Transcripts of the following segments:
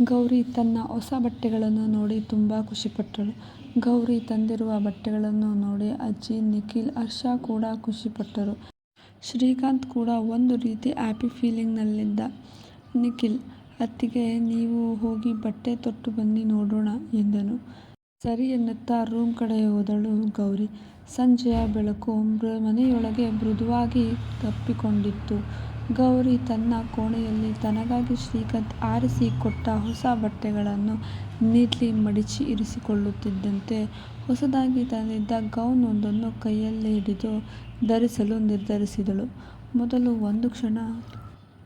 ಗೌರಿ ತನ್ನ ಹೊಸ ಬಟ್ಟೆಗಳನ್ನು ನೋಡಿ ತುಂಬ ಖುಷಿಪಟ್ಟಳು. ಗೌರಿ ತಂದಿರುವ ಬಟ್ಟೆಗಳನ್ನು ನೋಡಿ ಅಜ್ಜಿ, ನಿಖಿಲ್, ಹರ್ಷ ಕೂಡ ಖುಷಿಪಟ್ಟರು. ಶ್ರೀಕಾಂತ್ ಕೂಡ ಒಂದು ರೀತಿ ಹ್ಯಾಪಿ ಫೀಲಿಂಗ್ನಲ್ಲಿದ್ದ. ನಿಖಿಲ್, ಅತ್ತಿಗೆ ನೀವು ಹೋಗಿ ಬಟ್ಟೆ ತೊಟ್ಟು ಬನ್ನಿ ನೋಡೋಣ ಎಂದನು. ಸರಿ ಎನ್ನುತ್ತಾ ರೂಮ್ ಕಡೆ ಹೋದಳು ಗೌರಿ. ಸಂಜೆಯ ಬೆಳಕು ಮನೆಯೊಳಗೆ ಮೃದುವಾಗಿ ತಪ್ಪಿಕೊಂಡಿತ್ತು. ಗೌರಿ ತನ್ನ ಕೋಣೆಯಲ್ಲಿ ತನಗಾಗಿ ಶ್ರೀಕಾಂತ್ ಆರಿಸಿ ಕೊಟ್ಟ ಹೊಸ ಬಟ್ಟೆಗಳನ್ನು ನೀಟ್ಲಿ ಮಡಚಿ ಇರಿಸಿಕೊಳ್ಳುತ್ತಿದ್ದಂತೆ ಹೊಸದಾಗಿ ತಂದಿದ್ದ ಗೌನ್ ಒಂದನ್ನು ಕೈಯಲ್ಲಿ ಹಿಡಿದು ಧರಿಸಲು ನಿರ್ಧರಿಸಿದಳು. ಮೊದಲು ಒಂದು ಕ್ಷಣ,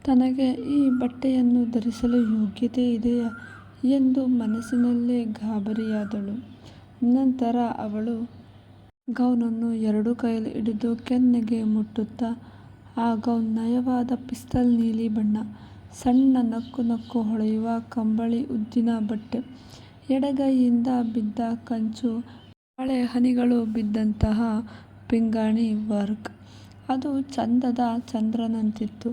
ತನಗೆ ಈ ಬಟ್ಟೆಯನ್ನು ಧರಿಸಲು ಯೋಗ್ಯತೆ ಇದೆಯಾ ಎಂದು ಮನಸ್ಸಿನಲ್ಲೇ ಗಾಬರಿಯಾದಳು. ನಂತರ ಅವಳು, ಗೌನನ್ನು ಎರಡು ಕೈಯಲ್ಲಿ ಹಿಡಿದು ಕೆನ್ನೆಗೆ ಮುಟ್ಟುತ್ತಾ ಆ ಗೌನ್ ನಯವಾದ ಪಿಸ್ತಲ್ ನೀಲಿ ಬಣ್ಣ. ಸಣ್ಣ ನಕ್ಕು ನಕ್ಕು ಹೊಳೆಯುವ ಕಂಬಳಿ ಉದ್ದಿನ ಬಟ್ಟೆ. ಎಡಗೈಯಿಂದ ಬಿದ್ದ ಕಂಚು ಮಳೆ ಹನಿಗಳು ಬಿದ್ದಂತಹ ಪಿಂಗಾಣಿ ವರ್ಕ್. ಅದು ಚಂದದ ಚಂದ್ರನಂತಿತ್ತು.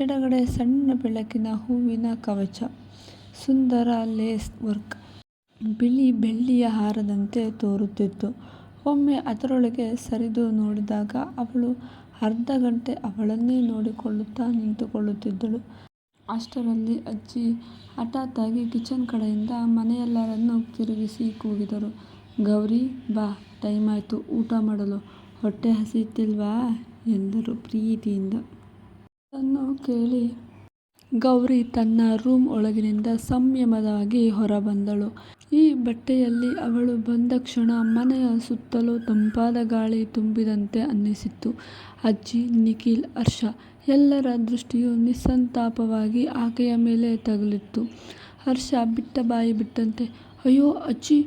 ಎಡಗಡೆ ಸಣ್ಣ ಬೆಳಕಿನ ಹೂವಿನ ಕವಚ. ಸುಂದರ ಲೇಸ್ ವರ್ಕ್. ಬಿಳಿ ಬೆಳ್ಳಿಯ ಹಾರದಂತೆ ತೋರುತ್ತಿತ್ತು. ಒಮ್ಮೆ ಅದರೊಳಗೆ ಸರಿದು ನೋಡಿದಾಗ ಅವಳು ಅರ್ಧ ಗಂಟೆ ಅವಳನ್ನೇ ನೋಡಿಕೊಳ್ಳುತ್ತಾ ನಿಂತುಕೊಳ್ಳುತ್ತಿದ್ದಳು. ಅಷ್ಟರಲ್ಲಿ ಅಜ್ಜಿ ಹಠಾತ್ತಾಗಿ ಕಿಚನ್ ಕಡೆಯಿಂದ ಮನೆಯೆಲ್ಲರನ್ನು ತಿರುಗಿಸಿ ಕೂಗಿದರು. ಗೌರಿ, ಬಾ ಟೈಮ್ ಆಯಿತು ಊಟ ಮಾಡಲು. ಹೊಟ್ಟೆ ಹಸಿಯುತ್ತಿಲ್ವಾ ಎಂದರು ಪ್ರೀತಿಯಿಂದ. ಅದನ್ನು ಕೇಳಿ ಗೌರಿ ತನ್ನ ರೂಮ್ ಒಳಗಿನಿಂದ ಸಂಯಮವಾಗಿ ಹೊರಬಂದಳು. ಈ ಬಟ್ಟೆಯಲ್ಲಿ ಅವಳು ಬಂದ ಕ್ಷಣ ಮನೆಯ ಸುತ್ತಲೂ ತಂಪಾದ ಗಾಳಿ ತುಂಬಿದಂತೆ ಅನ್ನಿಸಿತ್ತು. ಅಜ್ಜಿ, ನಿಖಿಲ್, ಹರ್ಷ ಎಲ್ಲರ ದೃಷ್ಟಿಯು ನಿಸ್ಸಂತಾಪವಾಗಿ ಆಕೆಯ ಮೇಲೆ ತಗುಲಿತ್ತು. ಹರ್ಷ ಬಿಟ್ಟ ಬಾಯಿ ಬಿಟ್ಟಂತೆ ಅಯ್ಯೋ ಅಜ್ಜಿ.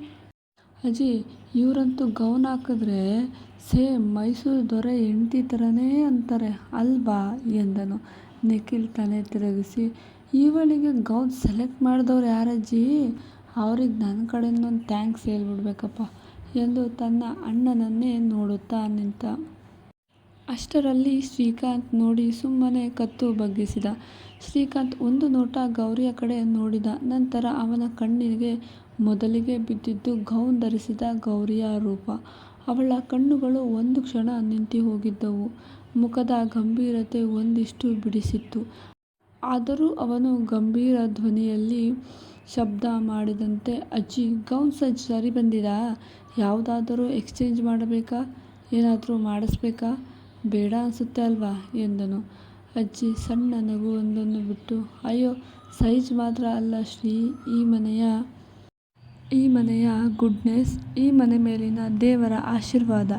ಅಜ್ಜಿ ಇವರಂತೂ ಗೌನ್ ಹಾಕಿದ್ರೆ ಸೇಮ್ ಮೈಸೂರು ದೊರೆ ಹೆಂಡ್ತಿ ಥರನೇ ಅಂತಾರೆ ಅಲ್ವಾ ಎಂದನು. ನಿಖಿಲ್ ತಲೆ ತಿರುಗಿಸಿ ಇವಳಿಗೆ ಗೌನ್ ಸೆಲೆಕ್ಟ್ ಮಾಡಿದವ್ರು ಯಾರಜ್ಜಿ. ಅವ್ರಿಗೆ ನನ್ನ ಕಡೆಯಿಂದ ಒಂದು ಥ್ಯಾಂಕ್ಸ್ ಹೇಳ್ಬಿಡ್ಬೇಕಪ್ಪ ಎಂದು ತನ್ನ ಅಣ್ಣನನ್ನೇ ನೋಡುತ್ತಾ ನಿಂತ. ಅಷ್ಟರಲ್ಲಿ ಶ್ರೀಕಾಂತ್ ನೋಡಿ ಸುಮ್ಮನೆ ಕತ್ತು ಬಗ್ಗಿಸಿದ. ಶ್ರೀಕಾಂತ್ ಒಂದು ನೋಟ ಗೌರಿಯ ಕಡೆ ನೋಡಿದ. ನಂತರ ಅವನ ಕಣ್ಣಿಗೆ, ಮೊದಲಿಗೆ ಬಿದ್ದಿದ್ದು ಗೌನ್ ಧರಿಸಿದ ಗೌರಿಯ ರೂಪ. ಅವಳ ಕಣ್ಣುಗಳು ಒಂದು ಕ್ಷಣ ನಿಂತುಹೋಗಿದ್ದವು. ಮುಖದ ಗಂಭೀರತೆ ಒಂದಿಷ್ಟು ಬಿಡಿಸಿತ್ತು. ಆದರೂ ಅವನು ಗಂಭೀರ ಧ್ವನಿಯಲ್ಲಿ ಶಬ್ದ ಮಾಡಿದಂತೆ ಅಜ್ಜಿ, ಗೌನ್ ಸೈಜ್ ಸರಿ ಬಂದಿದಾ. ಯಾವುದಾದರೂ ಎಕ್ಸ್ಚೇಂಜ್ ಮಾಡಬೇಕಾ. ಏನಾದರೂ ಮಾಡಿಸ್ಬೇಕಾ. ಬೇಡ ಅನಿಸುತ್ತೆ ಅಲ್ವಾ ಎಂದನು. ಅಜ್ಜಿ ಸಣ್ಣ ನಗುವೊಂದನ್ನು ಬಿಟ್ಟು ಅಯ್ಯೋ ಸೈಜ್ ಮಾತ್ರ ಅಲ್ಲ ಶ್ರೀ, ಈ ಮನೆಯ ಗುಡ್ನೆಸ್, ಈ ಮನೆ ಮೇಲಿನ ದೇವರ ಆಶೀರ್ವಾದ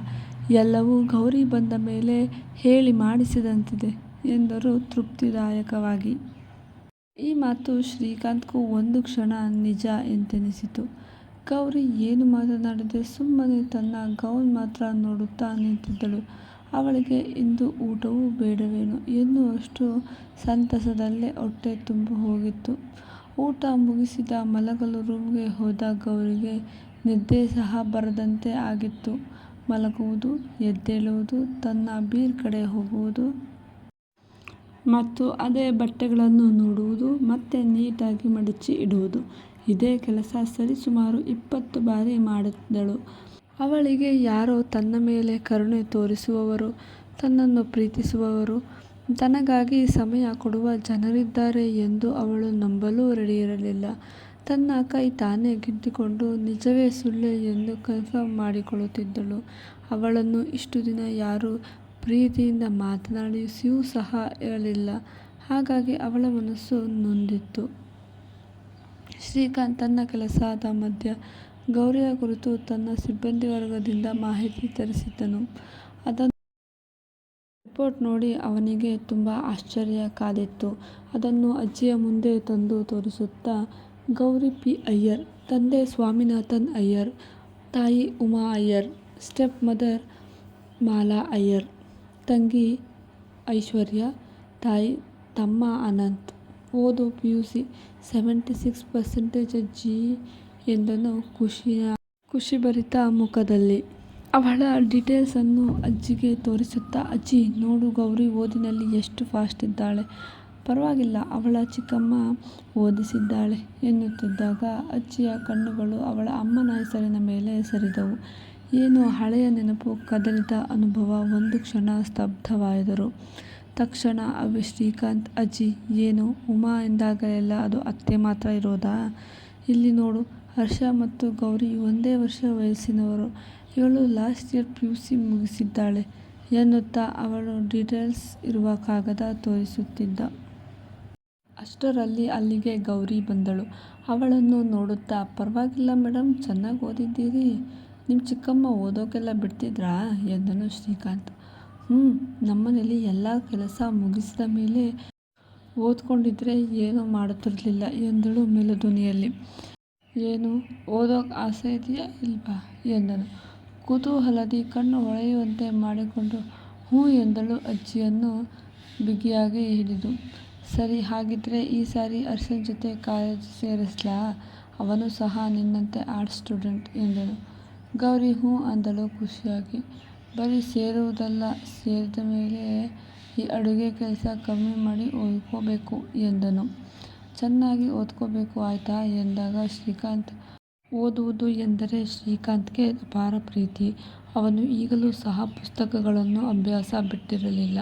ಎಲ್ಲವೂ ಗೌರಿ ಬಂದ ಮೇಲೆ ಹೇಳಿ ಮಾಡಿಸಿದಂತಿದೆ ಎಂದರು ತೃಪ್ತಿದಾಯಕವಾಗಿ. ಈ ಮಾತು ಶ್ರೀಕಾಂತ್ಗೂ ಒಂದು ಕ್ಷಣ ನಿಜ ಎಂತೆನಿಸಿತು ಗೌರಿ ಏನು ಮಾತನಾಡದೆ ಸುಮ್ಮನೆ ತನ್ನ ಗೌನ್ ಮಾತ್ರ ನೋಡುತ್ತಾ ನಿಂತಿದ್ದಳು. ಅವಳಿಗೆ ಇಂದು ಊಟವೂ ಬೇಡವೇನು ಎನ್ನುವಷ್ಟು ಸಂತಸದಲ್ಲೇ ಹೊಟ್ಟೆ ತುಂಬಿಹೋಗಿತ್ತು. ಊಟ ಮುಗಿಸಿದ ಮಲಗಲು ರೂಮ್ಗೆ ಹೋದಾಗ ಅವರಿಗೆ ನಿದ್ದೆ ಸಹ ಬರದಂತೆ ಆಗಿತ್ತು. ಮಲಗುವುದು, ಎದ್ದೇಳುವುದು, ತನ್ನ ಬೀರ್ ಕಡೆ ಹೋಗುವುದು. ಮತ್ತು ಅದೇ ಬಟ್ಟೆಗಳನ್ನು ನೋಡುವುದು, ಮತ್ತೆ ನೀಟಾಗಿ ಮಡಚಿ ಇಡುವುದು. ಇದೇ ಕೆಲಸ ಸರಿಸುಮಾರು ಇಪ್ಪತ್ತು ಬಾರಿ ಮಾಡಿದ್ದಳು ಅವಳಿಗೆ ಯಾರೋ ತನ್ನ ಮೇಲೆ ಕರುಣೆ ತೋರಿಸುವವರು, ತನ್ನನ್ನು ಪ್ರೀತಿಸುವವರು, ತನಗಾಗಿ ಸಮಯ ಕೊಡುವ ಜನರಿದ್ದಾರೆ ಎಂದು ಅವಳು ನಂಬಲು ರೆಡಿಯಿರಲಿಲ್ಲ. ತನ್ನ ಕೈ ತಾನೇ ಗೆದ್ದುಕೊಂಡು ನಿಜವೇ ಸುಳ್ಳೇ ಎಂದು ಕನ್ಫರ್ಮ್ ಮಾಡಿಕೊಳ್ಳುತ್ತಿದ್ದಳು. ಅವಳನ್ನು ಇಷ್ಟು ದಿನ ಯಾರೂ ಪ್ರೀತಿಯಿಂದ ಮಾತನಾಡಿಸಿಯೂ ಸಹ ಇರಲಿಲ್ಲ. ಹಾಗಾಗಿ ಅವಳ ಮನಸ್ಸು ನೊಂದಿತ್ತು. ಶ್ರೀಕಾಂತ್ ತನ್ನ ಕೆಲಸದ ಮಧ್ಯ ಗೌರಿಯ ಕುರಿತು ತನ್ನ ಸಿಬ್ಬಂದಿ ವರ್ಗದಿಂದ ಮಾಹಿತಿ ತರಿಸಿದ್ದನು. ಅದನ್ನು ರಿಪೋರ್ಟ್ ನೋಡಿ ಅವನಿಗೆ ತುಂಬ ಆಶ್ಚರ್ಯ ಕಾದಿತ್ತು. ಅದನ್ನು ಅಜ್ಜಿಯ ಮುಂದೆ ತಂದು ತೋರಿಸುತ್ತಾ ಗೌರಿ ಪಿ. ಅಯ್ಯರ್, ತಂದೆ ಸ್ವಾಮಿನಾಥನ್ ಅಯ್ಯರ್, ತಾಯಿ ಉಮಾ ಅಯ್ಯರ್, ಸ್ಟೆಪ್ ಮದರ್ ಮಾಲಾ ಅಯ್ಯರ್, ತಂಗಿ ಐಶ್ವರ್ಯ, ತಾಯಿ, ತಮ್ಮ ಅನಂತ್. ಓದು P U C seventy six percentage G ಎಂದನು ಖುಷಿಯ ಖುಷಿಭರಿತ ಮುಖದಲ್ಲಿ. ಅವಳ ಡೀಟೇಲ್ಸನ್ನು ಅಜ್ಜಿಗೆ ತೋರಿಸುತ್ತಾ, ಅಜ್ಜಿ, ನೋಡು ಗೌರಿ, ಓದಿನಲ್ಲಿ ಎಷ್ಟು ಫಾಸ್ಟ್ ಇದ್ದಾಳೆ. ಪರವಾಗಿಲ್ಲ, ಅವಳ ಚಿಕ್ಕಮ್ಮ ಓದಿಸಿದ್ದಾಳೆ, ಎನ್ನುತ್ತಿದ್ದಾಗ ಅಜ್ಜಿಯ ಕಣ್ಣುಗಳು ಅವಳ ಅಮ್ಮನ ಹೆಸರಿನ ಮೇಲೆ ಸರಿದವು. ಏನು ಹಳೆಯ ನೆನಪು, ಕದಲಿದ ಅನುಭವ, ಒಂದು ಕ್ಷಣ ಸ್ತಬ್ಧವಾದರು. ತಕ್ಷಣ ಅವಿ, ಶ್ರೀಕಾಂತ್, ಅಜ್ಜಿ, ಏನು, ಉಮಾ ಎಂದಾಗಲೆಲ್ಲ ಅದು ಅತ್ತೆ ಮಾತ್ರ ಇರೋದಾ? ಇಲ್ಲಿ ನೋಡು, ಹರ್ಷ ಮತ್ತು ಗೌರಿ ಒಂದೇ ವರ್ಷ ವಯಸ್ಸಿನವರು. ಇವಳು last year P U C ಮುಗಿಸಿದ್ದಾಳೆ ಎನ್ನುತ್ತಾ ಅವಳು ಡೀಟೇಲ್ಸ್ ಇರುವ ಕಾಗದ ತೋರಿಸುತ್ತಿದ್ದ. ಅಷ್ಟರಲ್ಲಿ ಅಲ್ಲಿಗೆ ಗೌರಿ ಬಂದಳು. ಅವಳನ್ನು ನೋಡುತ್ತಾ ಪರವಾಗಿಲ್ಲ ಮೇಡಮ್ ಚೆನ್ನಾಗಿ ಓದಿದ್ದೀರಿ. ನಿಮ್ಮ ಚಿಕ್ಕಮ್ಮ ಓದೋಕೆಲ್ಲ ಬಿಡ್ತಿದ್ರಾ? ಎಂದನು ಶ್ರೀಕಾಂತ್. "ಹ್ಮ್, ನಮ್ಮನೇಲಿ ಎಲ್ಲ ಕೆಲಸ ಮುಗಿಸಿದ ಮೇಲೆ ಓದ್ಕೊಂಡಿದ್ರೆ ಏನೂ ಮಾಡುತ್ತಿರಲಿಲ್ಲ ಎಂದಳು ಮೆಲುಧ್ವನಿಯಲ್ಲಿ. ಏನು ಓದೋಕೆ ಆಸೆ ಇದೆಯಾ ಇಲ್ವಾ? ಎಂದನು ಕುತೂಹಲದಿ ಕಣ್ಣು ಹೊಳೆಯುವಂತೆ ಮಾಡಿಕೊಂಡು. ಹೂಂ ಎಂದಳು ಅಜ್ಜಿಯನ್ನು ಬಿಗಿಯಾಗಿ ಹಿಡಿದು. ಸರಿ, ಹಾಗಿದ್ರೆ ಈ ಸಾರಿ ಹರ್ಷನ್ ಜೊತೆ ಕಾಲೇಜ್ ಸೇರಿಸ್ಲಾ? ಅವನು ಸಹ ನಿನ್ನಂತೆ ಆರ್ಟ್ಸ್ ಸ್ಟೂಡೆಂಟ್ ಎಂದಳು. ಗೌರಿ ಹೂಂ ಅಂದಳು ಖುಷಿಯಾಗಿ. ಬರೀ ಸೇರುವುದಲ್ಲ, ಸೇರಿದ ಮೇಲೆ ಈ ಅಡುಗೆ ಕೆಲಸ ಕಮ್ಮಿ ಮಾಡಿ ಓದ್ಕೋಬೇಕು ಎಂದನು. ಚೆನ್ನಾಗಿ ಓದ್ಕೋಬೇಕು ಆಯಿತಾ ಎಂದಾಗ ಶ್ರೀಕಾಂತ್. ಓದುವುದು ಎಂದರೆ ಶ್ರೀಕಾಂತ್ಗೆ ಅಪಾರ ಪ್ರೀತಿ. ಅವನು ಈಗಲೂ ಸಹ ಪುಸ್ತಕಗಳನ್ನು ಅಭ್ಯಾಸ ಬಿಟ್ಟಿರಲಿಲ್ಲ.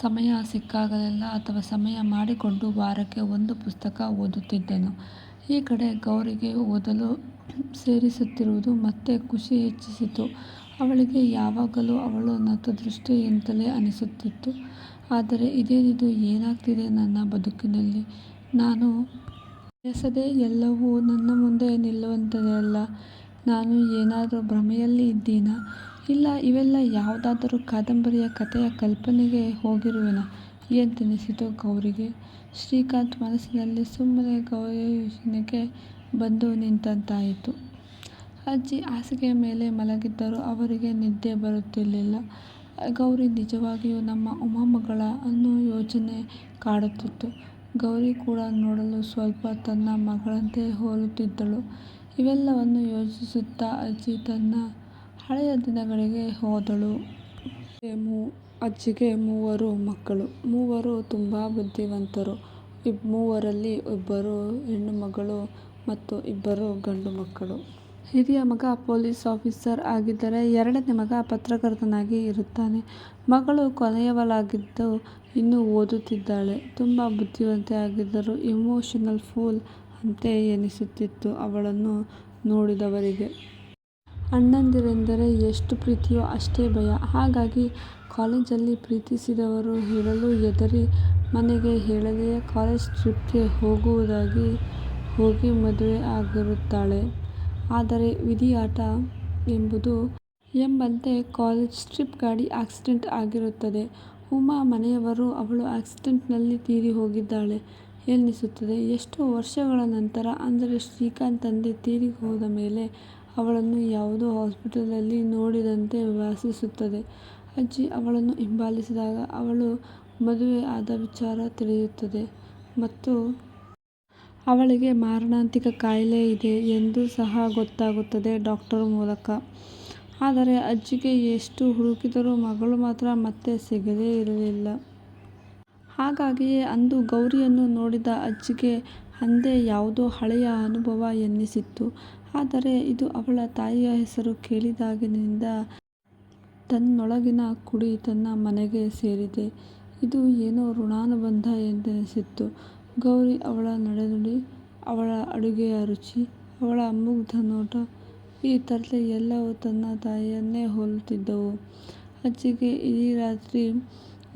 ಸಮಯ ಸಿಕ್ಕಾಗಲೆಲ್ಲ ಅಥವಾ ಸಮಯ ಮಾಡಿಕೊಂಡು ವಾರಕ್ಕೆ ಒಂದು ಪುಸ್ತಕ ಓದುತ್ತಿದ್ದನು. ಈ ಕಡೆ ಗೌರಿಗೆ ಓದಲು ಸೇರಿಸುತ್ತಿರುವುದು ಮತ್ತೆ ಖುಷಿ ಹೆಚ್ಚಿಸಿತು. ಅವಳಿಗೆ ಯಾವಾಗಲೂ ಅವಳು ನತದೃಷ್ಟಿ ಎಂತಲೇ ಅನಿಸುತ್ತಿತ್ತು. ಆದರೆ ಇದೇನಿದು ಏನಾಗ್ತಿದೆ ನನ್ನ ಬದುಕಿನಲ್ಲಿ? ನಾನು ಬಯಸದೇ ಎಲ್ಲವೂ ನನ್ನ ಮುಂದೆ ನಿಲ್ಲುವಂತಿದೆಯಲ್ಲ. ನಾನು ಏನಾದರೂ ಭ್ರಮೆಯಲ್ಲಿ ಇದ್ದೀನಾ? ಇಲ್ಲ, ಇವೆಲ್ಲ ಯಾವುದಾದರೂ ಕಾದಂಬರಿಯ ಕಥೆಯ ಕಲ್ಪನೆಗೆ ಹೋಗಿರುವೆನಾ ಎಂತೆನಿಸಿತು ಗೌರಿಗೆ. ಶ್ರೀಕಾಂತ್ ಮನಸ್ಸಿನಲ್ಲಿ ಸುಮ್ಮನೆ ಗೌರಿಯ ಯೋಚನೆಗೆ ಬಂದು ನಿಂತಂತಾಯಿತು. ಅಜ್ಜಿ ಹಾಸಿಗೆಯ ಮೇಲೆ ಮಲಗಿದ್ದರೂ ಅವರಿಗೆ ನಿದ್ದೆ ಬರುತ್ತಿರಲಿಲ್ಲ. ಗೌರಿ ನಿಜವಾಗಿಯೂ ನಮ್ಮ ಉಮಾಮಗಳ ಅನ್ನೋ ಯೋಚನೆ ಕಾಡುತ್ತಿತ್ತು. ಗೌರಿ ಕೂಡ ನೋಡಲು ಸ್ವಲ್ಪ ತನ್ನ ಮಗಳಂತೆ ಹೋಲುತ್ತಿದ್ದಳು. ಇವೆಲ್ಲವನ್ನು ಯೋಚಿಸುತ್ತಾ ಅಜ್ಜಿ ತನ್ನ ಹಳೆಯ ದಿನಗಳಿಗೆ ಹೋದಳು. ಅಜ್ಜಿಗೆ ಮೂವರು ಮಕ್ಕಳು. ಮೂವರು ತುಂಬಾ ಬುದ್ಧಿವಂತರು. ಮೂವರಲ್ಲಿ ಇಬ್ಬರು ಮಗಳು ಮತ್ತು ಇಬ್ಬರು ಗಂಡು ಮಕ್ಕಳು. ಹಿರಿಯ ಮಗ ಪೊಲೀಸ್ ಆಫೀಸರ್ ಆಗಿದ್ದರೆ ಎರಡನೇ ಮಗ ಪತ್ರಕರ್ತನಾಗಿ ಇರುತ್ತಾನೆ. ಮಗಳು ಕೊನೆಯವಳಾಗಿದ್ದು ಇನ್ನೂ ಓದುತ್ತಿದ್ದಾಳೆ. ತುಂಬ ಬುದ್ಧಿವಂತೆ ಆಗಿದ್ದರೂ ಎಮೋಷನಲ್ ಫೂಲ್ ಅಂತೆ ಎನಿಸುತ್ತಿತ್ತು ಅವಳನ್ನು ನೋಡಿದವರಿಗೆ. ಅಣ್ಣಂದಿರೆಂದರೆ ಎಷ್ಟು ಪ್ರೀತಿಯೋ ಅಷ್ಟೇ ಭಯ. ಹಾಗಾಗಿ ಕಾಲೇಜಲ್ಲಿ ಪ್ರೀತಿಸಿದವರು ಹೇಳಲು ಹೆದರಿ ಮನೆಗೆ ಹೇಳದೆಯೇ ಕಾಲೇಜ್ ಟ್ರಿಪ್ಗೆ ಹೋಗುವುದಾಗಿ ಹೋಗಿ ಮದುವೆ ಆಗಿರುತ್ತಾಳೆ. ಆದರೆ ವಿಧಿಯಾಟ ಎಂಬುದು ಎಂಬಂತೆ ಕಾಲೇಜ್ ಟ್ರಿಪ್ ಗಾಡಿ ಆಕ್ಸಿಡೆಂಟ್ ಆಗಿರುತ್ತದೆ. ಉಮಾ ಮನೆಯವರು ಅವಳು ಆಕ್ಸಿಡೆಂಟ್ನಲ್ಲಿ ತೀರಿ ಹೋಗಿದ್ದಾಳೆ ಎನ್ನಿಸುತ್ತದೆ. ಎಷ್ಟೋ ವರ್ಷಗಳ ನಂತರ ಅಂದರೆ ಶ್ರೀಕಾಂತ್ ತಂದೆ ತೀರಿ ಹೋದ ಮೇಲೆ ಅವಳನ್ನು ಯಾವುದೋ ಹಾಸ್ಪಿಟಲಲ್ಲಿ ನೋಡಿದಂತೆ ವಾಸಿಸುತ್ತದೆ ಅಜ್ಜಿ ಅವಳನ್ನು ಹಿಂಬಾಲಿಸಿದಾಗ ಅವಳು ಮದುವೆ ಆದ ವಿಚಾರ ತಿಳಿಯುತ್ತದೆ ಮತ್ತು ಅವಳಿಗೆ ಮಾರಣಾಂತಿಕ ಕಾಯಿಲೆ ಇದೆ ಎಂದು ಸಹ ಗೊತ್ತಾಗುತ್ತದೆ ಡಾಕ್ಟರ್ ಮೂಲಕ. ಆದರೆ ಅಜ್ಜಿಗೆ ಎಷ್ಟು ಹುಡುಕಿದರೂ ಮಗಳು ಮಾತ್ರ ಮತ್ತೆ ಸಿಗದೇ ಇರಲಿಲ್ಲ. ಹಾಗಾಗಿಯೇ ಅಂದು ಗೌರಿಯನ್ನು ನೋಡಿದ ಅಜ್ಜಿಗೆ ಅಂದೇ ಯಾವುದೋ ಹಳೆಯ ಅನುಭವ ಎನ್ನಿಸಿತ್ತು. ಆದರೆ ಇದು ಅವಳ ತಾಯಿಯ ಹೆಸರು ಕೇಳಿದಾಗಿನಿಂದ ತನ್ನೊಳಗಿನ ಕುಡಿ ತನ್ನ ಮನೆಗೆ ಸೇರಿದೆ. ಇದು ಏನೋ ಋಣಾನುಬಂಧ ಎಂದೆನಿಸಿತ್ತು. ಗೌರಿ ಅವಳ ನಡೆನುಡಿ, ಅವಳ ಅಡುಗೆಯ ರುಚಿ, ಅವಳ ಮುಗ್ಧ ನೋಟ ಈ ತರಲೆ ಎಲ್ಲವೂ ತನ್ನ ತಾಯಿಯನ್ನೇ ಹೋಲುತ್ತಿದ್ದವು. ಅಜ್ಜಿಗೆ ಇಡೀ ರಾತ್ರಿ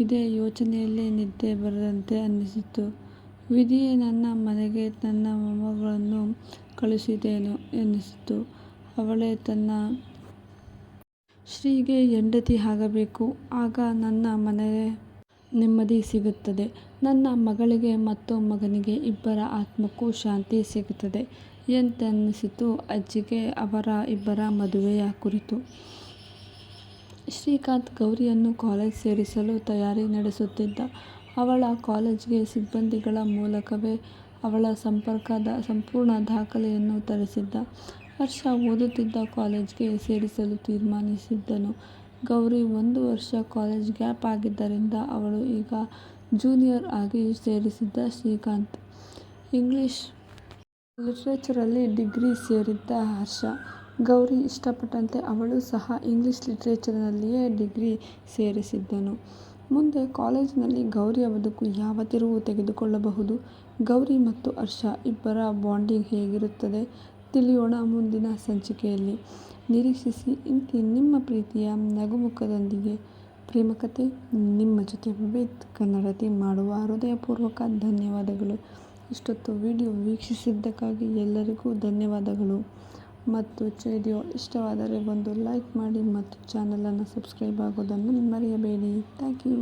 ಇದೇ ಯೋಚನೆಯಲ್ಲೇ ನಿದ್ದೆ ಬರದಂತೆ ಅನ್ನಿಸಿತ್ತು ವಿಧಿಯೇ ನನ್ನ ಮನೆಗೆ ನನ್ನ ಮೊಮ್ಮಗಳನ್ನು ಕಳಿಸಿದ್ದೇನು ಎನ್ನಿಸಿತು. ಅವಳೇ ತನ್ನ ಶ್ರೀಗೆ ಹೆಂಡತಿ ಆಗಬೇಕು. ಆಗ ನನ್ನ ಮನೆಗೆ ನೆಮ್ಮದಿ ಸಿಗುತ್ತದೆ. ನನ್ನ ಮಗಳಿಗೆ ಮತ್ತು ಮಗನಿಗೆ ಇಬ್ಬರ ಆತ್ಮಕ್ಕೂ ಶಾಂತಿ ಸಿಗುತ್ತದೆ ಎಂತೆನ್ನಿಸಿತು ಅಜ್ಜಿಗೆ ಅವರ ಇಬ್ಬರ ಮದುವೆಯ ಕುರಿತು. ಶ್ರೀಕಾಂತ್ ಗೌರಿಯನ್ನು ಕಾಲೇಜ್ ಸೇರಿಸಲು ತಯಾರಿ ನಡೆಸುತ್ತಿದ್ದ. ಅವಳ ಕಾಲೇಜಿಗೆ ಸಿಬ್ಬಂದಿಗಳ ಮೂಲಕವೇ ಅವಳ ಸಂಪರ್ಕದ ಸಂಪೂರ್ಣ ದಾಖಲೆಯನ್ನು ತರಿಸಿದ್ದ. ಹರ್ಷ ಓದುತ್ತಿದ್ದ ಕಾಲೇಜ್ಗೆ ಸೇರಿಸಲು ತೀರ್ಮಾನಿಸಿದ್ದನು. ಗೌರಿ ಒಂದು ವರ್ಷ ಕಾಲೇಜ್ ಗ್ಯಾಪ್ ಆಗಿದ್ದರಿಂದ ಅವಳು ಈಗ ಜೂನಿಯರ್ ಆಗಿ ಸೇರಿಸಿದ್ದ ಶ್ರೀಕಾಂತ್. ಇಂಗ್ಲಿಷ್ ಲಿಟ್ರೇಚರಲ್ಲಿ ಡಿಗ್ರಿ ಸೇರಿದ್ದ ಹರ್ಷ. ಗೌರಿ ಇಷ್ಟಪಟ್ಟಂತೆ ಅವಳು ಸಹ ಇಂಗ್ಲಿಷ್ ಲಿಟ್ರೇಚರ್ನಲ್ಲಿಯೇ ಡಿಗ್ರಿ ಸೇರಿಸಿದ್ದನು. ಮುಂದೆ ಕಾಲೇಜಿನಲ್ಲಿ ಗೌರಿಯ ಬದುಕು ಯಾವ ತಿರುವು ತೆಗೆದುಕೊಳ್ಳಬಹುದು? ಗೌರಿ ಮತ್ತು ಹರ್ಷ ಇಬ್ಬರ ಬಾಂಡಿಂಗ್ ಹೇಗಿರುತ್ತದೆ? ತಿಳಿಯೋಣ ಮುಂದಿನ ಸಂಚಿಕೆಯಲ್ಲಿ. ನಿರೀಕ್ಷಿಸಿ ಇಂತಿ ನಿಮ್ಮ ಪ್ರೀತಿಯ ನಗುಮುಖದೊಂದಿಗೆ. ಪ್ರೇಮಕತೆ ನಿಮ್ಮ ಜೊತೆ ವಿವೇಕ್ ಕನ್ನಡತಿ ಮಾಡುವ ಹೃದಯಪೂರ್ವಕ ಧನ್ಯವಾದಗಳು. ಇಷ್ಟೊತ್ತು ವಿಡಿಯೋ ವೀಕ್ಷಿಸಿದ್ದಕ್ಕಾಗಿ ಎಲ್ಲರಿಗೂ ಧನ್ಯವಾದಗಳು ಮತ್ತು ವಿಡಿಯೋ ಇಷ್ಟವಾದರೆ ಒಂದು ಲೈಕ್ ಮಾಡಿ ಮತ್ತು ಚಾನಲನ್ನು ಸಬ್ಸ್ಕ್ರೈಬ್ ಆಗೋದನ್ನು ಮರೆಯಬೇಡಿ. Thank you